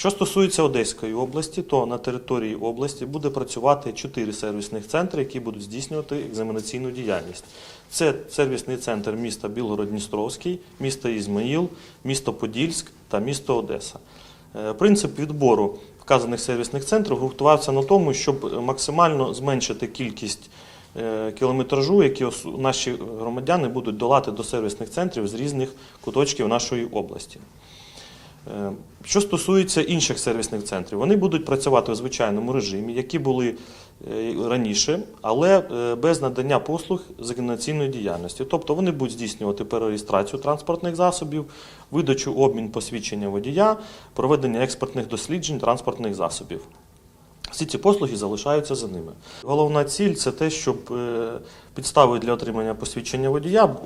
Що стосується Одеської області, то на території області буде працювати чотири сервісних центри, які будуть здійснювати екзаменаційну діяльність. Це сервісний центр міста Білгород-Дністровський, місто Ізмаїл, місто Подільськ та місто Одеса. Е, Принцип відбору вказаних сервісних центрів ґрунтувався на тому, щоб максимально зменшити кількість е, кілометражу, які наші громадяни будуть долати до сервісних центрів з різних куточків нашої області. Е, Що стосується інших сервісних центрів, вони будуть працювати у звичайному режимі, які були е, раніше, але е, без надання послуг з екзаменаційної діяльності. Тобто вони будуть здійснювати перереєстрацію транспортних засобів, видачу обмін посвідчення водія, проведення експертних досліджень транспортних засобів. Всі ці послуги залишаються за ними. Головна ціль це те, щоб підставою для отримання посвідчення водія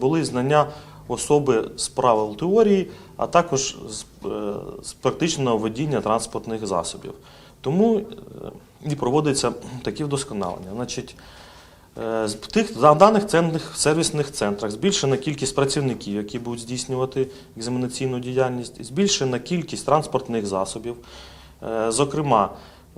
були знання особи з правил теорії, а також з, е, практичного водіння транспортних засобів. Тому е, і проводяться такі вдосконалення. Значить, Е, З тих даних ценних сервісних центрах збільшена кількість працівників, які будуть здійснювати екзаменаційну діяльність, збільшена кількість транспортних засобів. Е, Зокрема,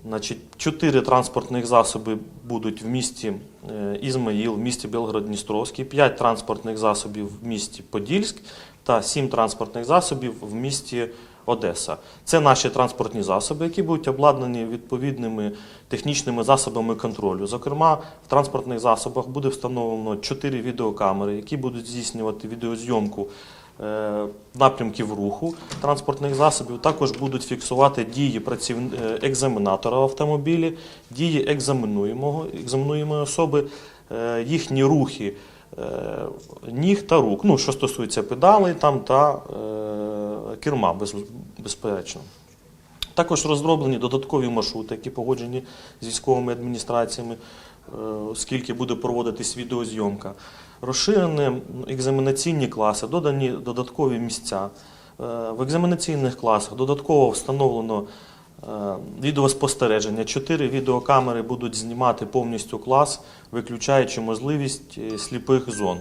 значить, чотири транспортних засоби будуть в місті е, Ізмаїл, в місті Білгород-Дністровський, п'ять транспортних засобів в місті Подільськ та сім транспортних засобів в місті Одеса. Це наші транспортні засоби, які будуть обладнані відповідними технічними засобами контролю. Зокрема, в транспортних засобах буде встановлено 4 відеокамери, які будуть здійснювати відеозйомку напрямків руху транспортних засобів. Також будуть фіксувати дії е, екзаменатора в автомобілі, дії екзаменуємої особи, е, їхні рухи е, ніг та рук. Ну, що стосується педалей там та е, керма, без, безперечно. Також розроблені додаткові маршрути, які погоджені з військовими адміністраціями, е, оскільки буде проводитись відеозйомка. Розширені екзаменаційні класи, додані додаткові місця. Е, В екзаменаційних класах додатково встановлено е, відеоспостереження. Чотири відеокамери будуть знімати повністю клас, виключаючи можливість е, сліпих зон.